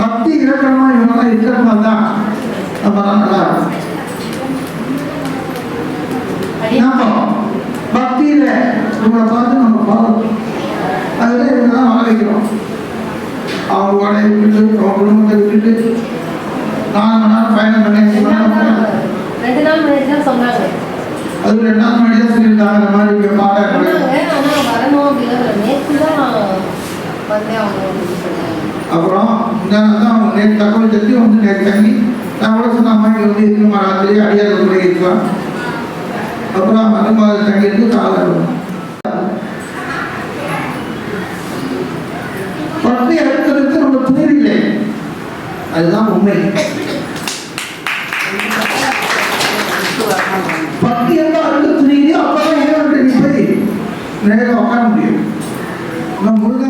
பக்தி இலக்கணமா இவங்கெல்லாம் இருக்கிறப்ப தான் நம்மலாம் நல்லா நாம பக்தியில இவங்களை பார்த்து நம்ம பாதம் அதுல இவங்கெல்லாம் வர வைக்கிறோம். அவங்களோட விட்டுட்டு அவங்க குடும்பத்தை விட்டுட்டு நாலு மணி நேரம் பயணம் பண்ணி ரெண்டு நாள் முன்னாடி தான் சொன்னாங்க. அது ரெண்டு நாள் முன்னாடி தான் சொல்லியிருந்தாங்க அந்த மாதிரி இங்கே பாடம் வரணும் அப்படின்னு நேற்று தான் வந்தேன் அவங்க. அப்புறம் இந்த தான் அவங்க நேற்று தகவல் தெரிஞ்சு வந்து நேற்று தங்கி நான் கூட சொன்ன மாதிரி வந்து இருக்குமா ராத்திரி அடியாத கூட இருக்கலாம் அப்புறம் மறுமாத தங்கிட்டு காலம் பக்தி எடுக்கிறதுக்கு நம்ம தேவையில்லை அதுதான் உண்மை. பக்தி எல்லாம் அடுத்து அப்பதான் நேரம் உட்கார முடியும். நம்ம முருகன்